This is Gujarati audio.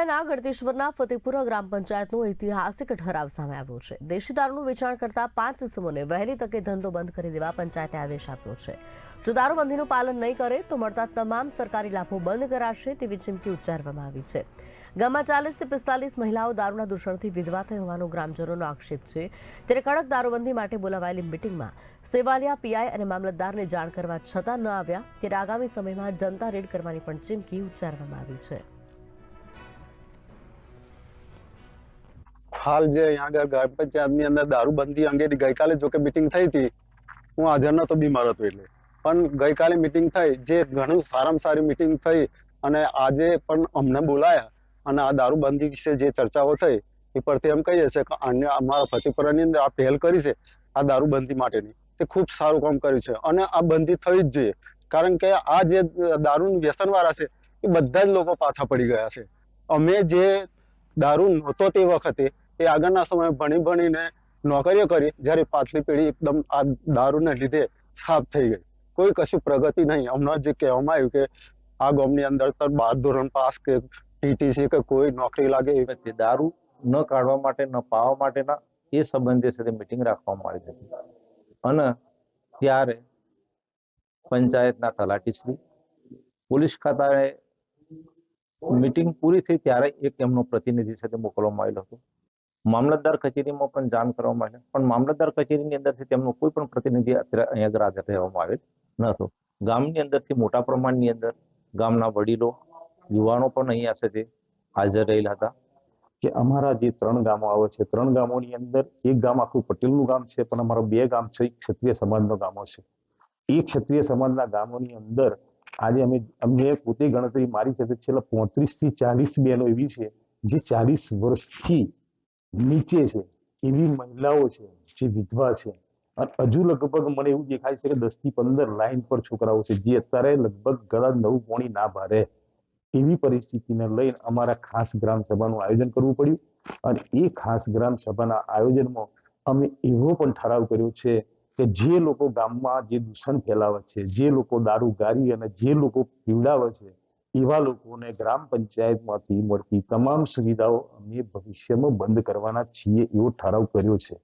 ના ગળતેશ્વરના ફતેપુરા ગ્રામ પંચાયતનો ઐતિહાસિક ઠરાવ સામે આવ્યો છે. દેશી દારૂનું વેચાણ કરતા પાંચ ઇસમોને વહેલી તકે ધંધો બંધ કરી દેવા પંચાયતે આદેશ આપ્યો છે. જો દારૂબંધીનું પાલન નહીં કરે તો મળતા તમામ સરકારી લાભો બંધ કરાશે તેવી ચીમકી ઉચ્ચારવામાં આવી છે. ગામમાં ચાલીસથી પિસ્તાલીસ મહિલાઓ દારૂના દૂષણથી વિધવા થઈ હોવાનો ગ્રામજનોનો આક્ષેપ છે. ત્યારે કડક દારૂબંધી માટે બોલાવાયેલી મિટિંગમાં સેવાલિયા, પીઆઈ અને મામલતદારને જાણ કરવા છતાં ન આવ્યા. ત્યારે આગામી સમયમાં જનતા રેડ કરવાની પણ ચીમકી ઉચ્ચારવામાં આવી છે. હાલ જે અહીંયા આગળ ગ્રામ પંચાયતની અંદર દારૂબંધી અંગેની ગઈકાલે જોકે મિટિંગ થઈ હતી. હું હાજર નતો બીમાર હતો એટલે. પણ ગઈકાલે મિટિંગ થઈ, જે ઘણું સારામાં સારી મિટિંગ થઈ અને આજે પણ અમને બોલાયા અને આ દારૂબંધી વિશે જે ચર્ચાઓ થઈ, એ પરથી એમ કહીએ છીએ કે અન્ય અમારા ફતેપુરાની અંદર આ પહેલ કરી છે, આ દારૂબંધી માટેની. તે ખૂબ સારું કામ કર્યું છે. અને આ બંધી થવી જ જોઈએ. કારણ કે આ જે દારૂનું વ્યસનવાળા છે, એ બધા જ લોકો પાછા પડી ગયા છે. અમે જે દારૂ નહોતો તે વખતે એ આગળના સમયે ભણી ભણીને નોકરીઓ કરી, જ્યારે પાછલી પેઢી એકદમ આ દારૂને લીધે સાફ થઈ ગઈ. કોઈ કશું પ્રગતિ નહીં. હમણાં જે કહેવામાં આવ્યું કે આ ગામની અંદર તો બાર ધોરણ પાસ કે પીટીસી કે કોઈ નોકરી લાગે એ દારૂ ન કાઢવા માટે, ન પાવા માટેના એ સંબંધે સાથે મિટિંગ રાખવામાં આવી હતી. અને ત્યારે પંચાયતના તલાટીશ્રી પોલીસ ખાતાએ મિટિંગ પૂરી થઈ ત્યારે એક એમનો પ્રતિનિધિ સાથે મોકલવામાં આવેલો હતો. મામલતદાર કચેરીમાં પણ જાણ કરવામાં આવે પણ મામલતદાર કચેરીની અંદરથી તેમનો કોઈ પણ પ્રતિનિધિ અહીંયા આગળ હાજર રહેવામાં આવેલ ન હતો ગામની અંદરથી મોટા પ્રમાણની અંદર ગામના વડીલો, યુવાનો પણ અહીંયા સાથે હાજર રહેલા હતા. કે અમારા જે ત્રણ ગામો આવે છે, ત્રણ ગામોની અંદર એક ગામ આખું પટેલનું ગામ છે, પણ અમારા બે ગામ છે ક્ષત્રિય સમાજનો ગામો છે. એ ક્ષત્રિય સમાજના ગામોની અંદર આજે અમે અમને પોતે ગણતરી મારી છે છેલ્લા પોત્રીસથી ચાલીસ બહેનો એવી છે, જે ચાલીસ વર્ષથી નીચે છે, એવી મહિલાઓ છે, જે વિધવા છે. અને હજુ લગભગ મને એવું દેખાય છે કે દસથી પંદર લાઈન પર છોકરાઓ છે, જે અત્યારે લગભગ ગળા નવ પોણી ના ભારે એવી પરિસ્થિતિને લઈને અમારા ખાસ ગ્રામ સભાનું આયોજન કરવું પડ્યું. અને એ ખાસ ગ્રામ સભાના આયોજનમાં અમે એવો પણ ઠરાવ કર્યો છે કે જે લોકો ગામમાં જે દૂષણ ફેલાવે છે, જે લોકો દારૂ ગારી અને જે લોકો પીવડાવે છે એવા લોકોને ગ્રામ પંચાયતમાંથી મળતી તમામ સુવિધાઓ અમે ભવિષ્યમાં બંધ કરવાના છીએ એવો ઠરાવ કર્યો છે.